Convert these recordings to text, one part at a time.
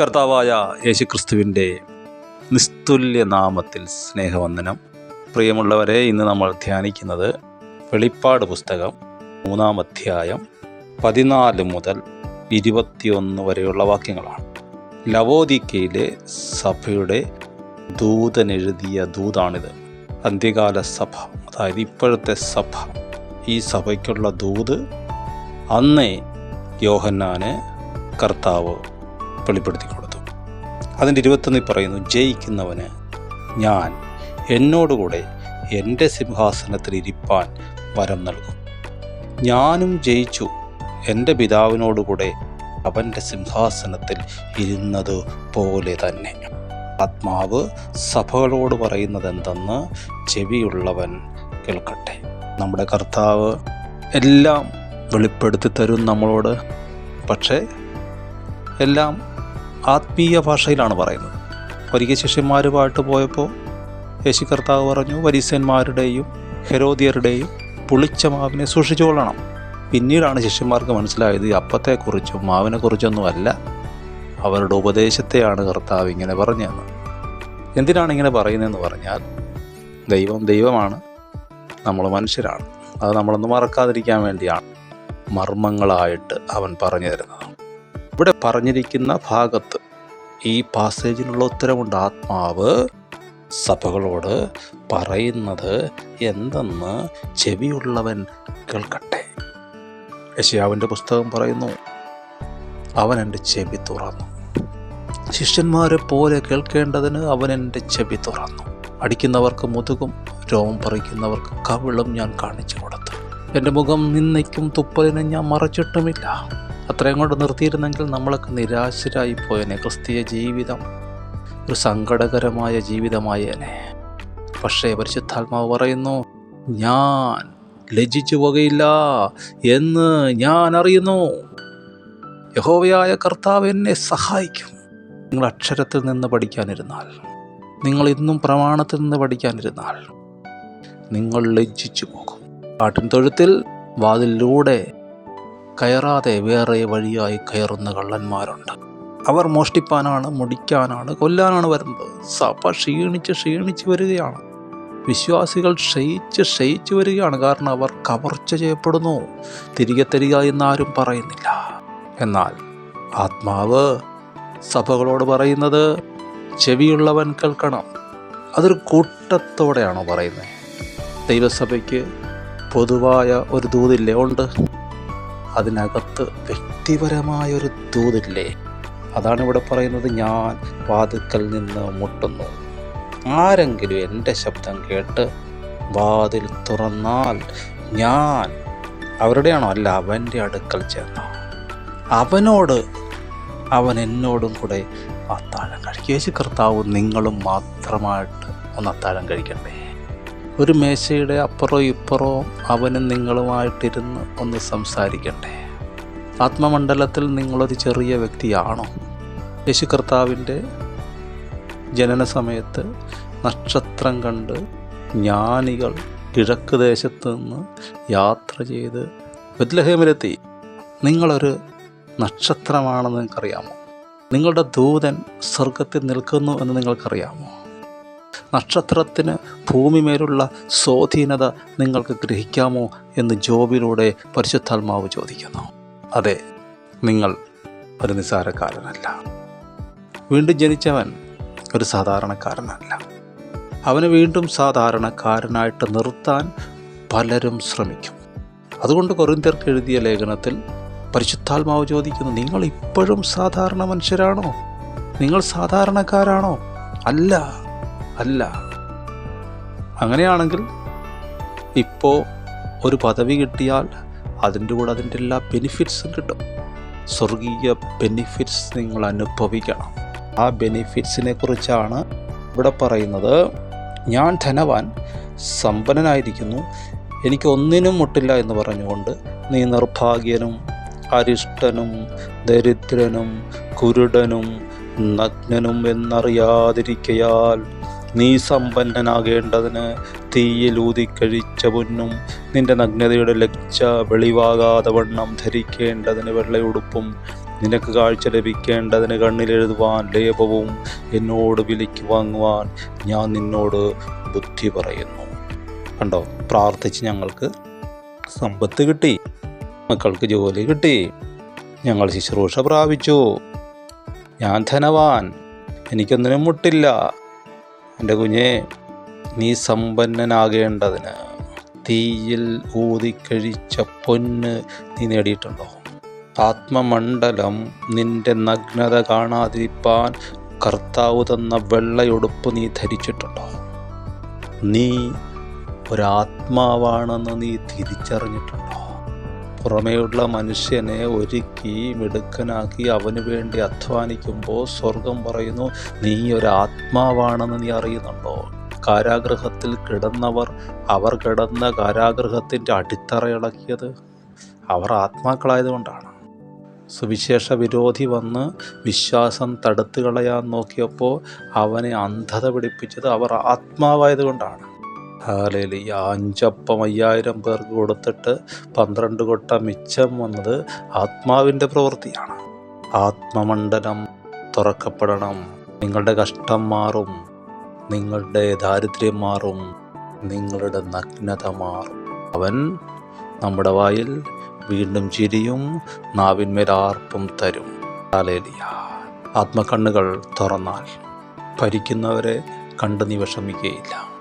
കർത്താവായ യേശുക്രിസ്തുവിന്റെ നിസ്തുല്യ നാമത്തിൽ സ്നേഹവന്ദനം. പ്രിയമുള്ളവരെ ഇന്ന് നമ്മൾ ധ്യാനിക്കുന്നത് വെളിപ്പാട് പുസ്തകം മൂന്നാം അധ്യായം പതിനാല് മുതൽ ഇരുപത്തിയൊന്ന് വരെയുള്ള വാക്യങ്ങളാണ്. ലവോദിക്കയിലെ സഭയുടെ ദൂതനെഴുതിയ ദൂതാണിത്. അന്ത്യകാല സഭ അതായത് ഇപ്പോഴത്തെ സഭ. ഈ സഭയ്ക്കുള്ള ദൂത് അന്നേ യോഹന്നാന് കർത്താവ് വെളിപ്പെടുത്തി കൊടുത്തു. അതിന്റെ ഇരുപത്തൊന്നിൽ പറയുന്നു ജയിക്കുന്നവന് ഞാൻ എന്നോടുകൂടെ എന്റെ സിംഹാസനത്തിൽ ഇരിപ്പാൻ വരം നൽകും. ഞാനും ജയിച്ചു. എന്റെ പിതാവിനോടുകൂടെ അവന്റെ സിംഹാസനത്തിൽ ഇരുന്നത് പോലെ തന്നെ. ആത്മാവ് സഭകളോട് പറയുന്നത് എന്തെന്ന് ചെവിയുള്ളവൻ കേൾക്കട്ടെ. നമ്മുടെ കർത്താവ് എല്ലാം വെളിപ്പെടുത്തി തരും നമ്മളോട്. പക്ഷേ എല്ലാം ആത്മീയ ഭാഷയിലാണ് പറയുന്നത്. വലിയ ശിഷ്യന്മാരുമായിട്ട് പോയപ്പോൾ യേശു കർത്താവ് പറഞ്ഞു വരീസന്മാരുടെയും ഹെരോദിയരുടെയും പുളിച്ച മാവിനെ സൂക്ഷിച്ചുകൊള്ളണം പിന്നീടാണ് ശിഷ്യന്മാർക്ക് മനസ്സിലായത് അപ്പത്തെക്കുറിച്ചും മാവിനെക്കുറിച്ചൊന്നും അല്ല. അവരുടെ ഉപദേശത്തെയാണ് കർത്താവ് ഇങ്ങനെ പറഞ്ഞത്. എന്തിനാണ് ഇങ്ങനെ പറയുന്നതെന്ന് പറഞ്ഞാൽ ദൈവം ദൈവമാണ് നമ്മൾ മനുഷ്യരാണ്. അത് നമ്മളൊന്ന് മറക്കാതിരിക്കാൻ വേണ്ടിയാണ് മർമ്മങ്ങളായിട്ട് അവൻ പറഞ്ഞു തരുന്നത്. ഇവിടെ പറഞ്ഞിരിക്കുന്ന ഭാഗത്ത് ഈ പാസേജിനുള്ള ഉത്തരവുണ്ട് ആത്മാവ് സഭകളോട് പറയുന്നത് എന്തെന്ന് ചെവിയുള്ളവൻ കേൾക്കട്ടെ. യശയാവിന്റെ പുസ്തകം പറയുന്നു അവൻ എന്റെ ചെവി തുറന്നു. ശിഷ്യന്മാരെ പോലെ കേൾക്കേണ്ടതിന് അവൻ എന്റെ ചെവി തുറന്നു. അടിക്കുന്നവർക്ക് മുതുകും രോമം പറിക്കുന്നവർക്ക് കവിളും ഞാൻ കാണിച്ചു കൊടുത്തു. എന്റെ മുഖം നിന്നയ്ക്കും തുപ്പലിനും ഞാൻ മറച്ചിട്ടുമില്ല. അത്രയും കൊണ്ട് നിർത്തിയിരുന്നെങ്കിൽ നമ്മളൊക്കെ നിരാശരായി പോയനെ ക്രിസ്തീയ ജീവിതം ഒരു സങ്കടകരമായ ജീവിതമായേനെ. പക്ഷേ പരിശുദ്ധാത്മാവ് പറയുന്നു ഞാൻ ലജ്ജിച്ചു പോകയില്ല എന്ന് ഞാൻ അറിയുന്നു. യഹോവയായ കർത്താവ് എന്നെ സഹായിക്കും. നിങ്ങൾ അക്ഷരത്തിൽ നിന്ന് പഠിക്കാനിരുന്നാൽ നിങ്ങൾ ഇന്നും പ്രമാണത്തിൽ നിന്ന് പഠിക്കാനിരുന്നാൽ നിങ്ങൾ ലജ്ജിച്ചു പോകും. കാട്ടിൻ തൊഴുത്തിൽ വാതിലൂടെ കയറാതെ വേറെ വഴിയായി കയറുന്ന കള്ളന്മാരുണ്ട്. അവർ മോഷ്ടിപ്പാനാണ് മുടിക്കാനാണ് കൊല്ലാനാണ് വരുന്നത്. സഭ ക്ഷീണിച്ച് ക്ഷീണിച്ച് വരികയാണ്. വിശ്വാസികൾ ക്ഷയിച്ച് ക്ഷയിച്ച് വരികയാണ്. കാരണം അവർ കവർച്ച ചെയ്യപ്പെടുന്നു. തിരികെ തരിക എന്നാരും പറയുന്നില്ല. എന്നാൽ ആത്മാവ് സഭകളോട് പറയുന്നത് ചെവിയുള്ളവൻ കേൾക്കണം. അതൊരു കൂട്ടത്തോടെയാണോ പറയുന്നത്? ദൈവസഭയ്ക്ക് പൊതുവായ ഒരു ദൂതില്ലേ? ഉണ്ട്. അതിനകത്ത് വ്യക്തിപരമായ ഒരു ദൂതില്ലേ? അതാണ് ഇവിടെ പറയുന്നത് ഞാൻ വാതിക്കൽ നിന്ന് മുട്ടുന്നു. ആരെങ്കിലും എന്റെ ശബ്ദം കേട്ട് വാതിൽ തുറന്നാൽ ഞാൻ അവരുടെയാണോ? അല്ല അവന്റെ അടുക്കൽ ചെന്നു അവനോട് അവൻ എന്നോടും കൂടെ അത്താഴം കഴിക്കും. യേശു കർത്താവ് നിങ്ങളും മാത്രമായിട്ട് ഒന്ന് അത്താഴം കഴിക്കണ്ടേ ഒരു മേശയുടെ അപ്പുറോ ഇപ്പുറോ അവനും നിങ്ങളുമായിട്ടിരുന്ന് ഒന്ന് സംസാരിക്കട്ടെ. ആത്മമണ്ഡലത്തിൽ നിങ്ങളൊരു ചെറിയ വ്യക്തിയാണോ? യേശു കർത്താവിന്റെ ജനന സമയത്ത് നക്ഷത്രം കണ്ട് ജ്ഞാനികൾ കിഴക്ക് ദേശത്ത് നിന്ന് യാത്ര ചെയ്ത് ബദ്ലഹേമിലെത്തി നിങ്ങളൊരു നക്ഷത്രമാണെന്ന് നിങ്ങൾക്കറിയാമോ? നിങ്ങളുടെ ദൂതൻ സ്വർഗത്തിൽ നിൽക്കുന്നു എന്ന് നിങ്ങൾക്കറിയാമോ? നക്ഷത്രത്തിന് ഭൂമിമേലുള്ള സ്വാധീനത നിങ്ങൾക്ക് ഗ്രഹിക്കാമോ എന്ന് ജോബിലൂടെ പരിശുദ്ധാത്മാവ് ചോദിക്കുന്നു. അതെ നിങ്ങൾ ഒരു നിസ്സാരക്കാരനല്ല. വീണ്ടും ജനിച്ചവൻ ഒരു സാധാരണക്കാരനല്ല. അവനെ വീണ്ടും സാധാരണക്കാരനായിട്ട് നിർത്താൻ പലരും ശ്രമിക്കും. അതുകൊണ്ട് കൊറിന്ത്യർക്ക് എഴുതിയ ലേഖനത്തിൽ പരിശുദ്ധാത്മാവ് ചോദിക്കുന്നു നിങ്ങൾ ഇപ്പോഴും സാധാരണ മനുഷ്യരാണോ? നിങ്ങൾ സാധാരണക്കാരാണോ? അല്ല. അല്ല. അങ്ങനെയാണെങ്കിൽ ഇപ്പോൾ ഒരു പദവി കിട്ടിയാൽ അതിന്റെ കൂടെ അതിന്റെ എല്ലാ ബെനിഫിറ്റ്സും കിട്ടും. സ്വർഗീയ ബെനിഫിറ്റ്സ് നിങ്ങൾ അനുഭവിക്കണം. ആ ബെനിഫിറ്റ്സിനെ കുറിച്ചാണ് ഇവിടെ പറയുന്നത്. ഞാൻ ധനവാൻ സമ്പന്നനായിരിക്കുന്നു. എനിക്ക് ഒന്നിനും മുട്ടില്ല എന്ന് പറഞ്ഞുകൊണ്ട് നീ നിർഭാഗ്യനും അരിഷ്ടനും ദരിദ്രനും കുരുടനും നഗ്നനും എന്നറിയാതിരിക്കയാൽ നീ സമ്പന്നനാകേണ്ടതിന് തീയിൽ കഴിച്ച പൊന്നും നിന്റെ നഗ്നതയുടെ ലക്ഷ വെളിവാകാതെ വണ്ണം ധരിക്കേണ്ടതിന് വെള്ളയുടുപ്പും നിനക്ക് കാഴ്ച ലഭിക്കേണ്ടതിന് കണ്ണിലെഴുതുവാൻ ലേപവും എന്നോട് വിലയ്ക്ക് വാങ്ങുവാൻ ഞാൻ നിന്നോട് ബുദ്ധി പറയുന്നു. കണ്ടോ? പ്രാർത്ഥിച്ച് ഞങ്ങൾക്ക് സമ്പത്ത് കിട്ടി. മക്കൾക്ക് ജോലി കിട്ടി. ഞങ്ങൾ ശുശ്രൂഷ പ്രാപിച്ചു. ഞാൻ ധനവാൻ. എനിക്കൊന്നിനും മുട്ടില്ല. എന്റെ കുഞ്ഞെ നീ സമ്പന്നനാകേണ്ടതിന് തീയിൽ ഊതിക്കഴിച്ച പൊന്ന് നീ നേടിയിട്ടുണ്ടോ? ആത്മമണ്ഡലം നിന്റെ നഗ്നത കാണാതിരിപ്പാൻ കർത്താവ് തന്ന വെള്ളയൊടുപ്പ് നീ ധരിച്ചിട്ടുണ്ടോ? നീ ഒരാത്മാവാണെന്ന് നീ തിരിച്ചറിഞ്ഞിട്ടുണ്ടോ? പുറമേയുള്ള മനുഷ്യനെ ഒരുക്കി മിടുക്കനാക്കി അവന് വേണ്ടി അധ്വാനിക്കുമ്പോൾ സ്വർഗം പറയുന്നു നീ ഒരു ആത്മാവാണെന്ന് നീ അറിയുന്നുണ്ടോ? കാരാഗ്രഹത്തിൽ കിടന്നവർ അവർ കിടന്ന കാരാഗ്രഹത്തിന്റെ അടിത്തറ ഇളക്കിയത് അവർ ആത്മാക്കളായതുകൊണ്ടാണ്. സുവിശേഷ വിരോധി വന്ന് വിശ്വാസം തടുത്തു കളയാൻ നോക്കിയപ്പോൾ അവനെ അന്ധത പിടിപ്പിച്ചത് അവർ ആത്മാവായതുകൊണ്ടാണ്. ഹാലയിൽ അഞ്ചപ്പം അയ്യായിരം പേർക്ക് കൊടുത്തിട്ട് പന്ത്രണ്ട് കൊട്ട മിച്ചം വന്നത് ആത്മാവിന്റെ പ്രവൃത്തിയാണ്. ആത്മമണ്ഡലം തുറക്കപ്പെടണം. നിങ്ങളുടെ കഷ്ടം മാറും. നിങ്ങളുടെ ദാരിദ്ര്യം മാറും. നിങ്ങളുടെ നഗ്നത മാറും. അവൻ നമ്മുടെ വായിൽ വീണ്ടും ചിരിയും നാവിന്മേൽ ആർപ്പും തരും. ഹാലേലിയ. ആത്മകണ്ണുകൾ തുറന്നാൽ ഭരിക്കുന്നവരെ കണ്ട് നീ വിഷമിക്കുകയില്ല.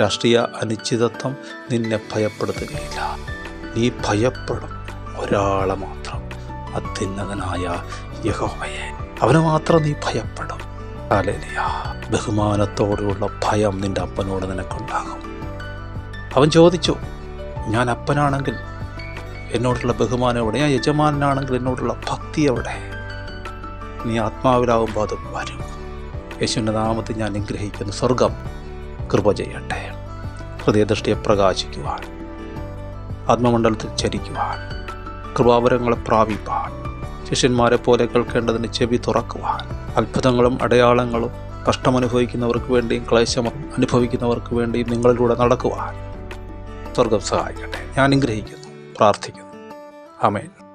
രാഷ്ട്രീയ അനിശ്ചിതത്വം നിന്നെ ഭയപ്പെടുത്തുകയില്ല. നീ ഭയപ്പെടും ഒരാളെ മാത്രം. അത്യുന്നതനായ യഹോവയെ. അവനെ മാത്രം നീ ഭയപ്പെടും അലലിയ ബഹുമാനത്തോടെയുള്ള ഭയം നിന്റെ അപ്പനോട് നിനക്കുണ്ടാകും. അവൻ ചോദിച്ചു ഞാൻ അപ്പനാണെങ്കിൽ എന്നോടുള്ള ബഹുമാനം എവിടെ? ഞാൻ യജമാനാണെങ്കിൽ എന്നോടുള്ള ഭക്തി എവിടെ? നീ ആത്മാവിലാവുമ്പോൾ അത് വരും. യേശുവിന്റെ നാമത്തിൽ ഞാൻ അനുഗ്രഹിക്കുന്നു. സ്വർഗം കൃപ ചെയ്യട്ടെ. ഹൃദയദൃഷ്ടിയെ പ്രകാശിക്കുവാൻ ആത്മമണ്ഡലത്തിൽ ചരിക്കുവാൻ കൃപാവരങ്ങളെ പ്രാപിപ്പാൻ ശിഷ്യന്മാരെ പോലെ കേൾക്കേണ്ടതിന് ചെവി തുറക്കുവാൻ അത്ഭുതങ്ങളും അടയാളങ്ങളും കഷ്ടം അനുഭവിക്കുന്നവർക്ക് വേണ്ടിയും ക്ലേശം അനുഭവിക്കുന്നവർക്ക് വേണ്ടിയും നിങ്ങളിലൂടെ നടക്കുവാൻ സ്വർഗം സഹായിക്കട്ടെ. ഞാൻ അനുഗ്രഹിക്കുന്നു പ്രാർത്ഥിക്കുന്നു. ആമേൻ.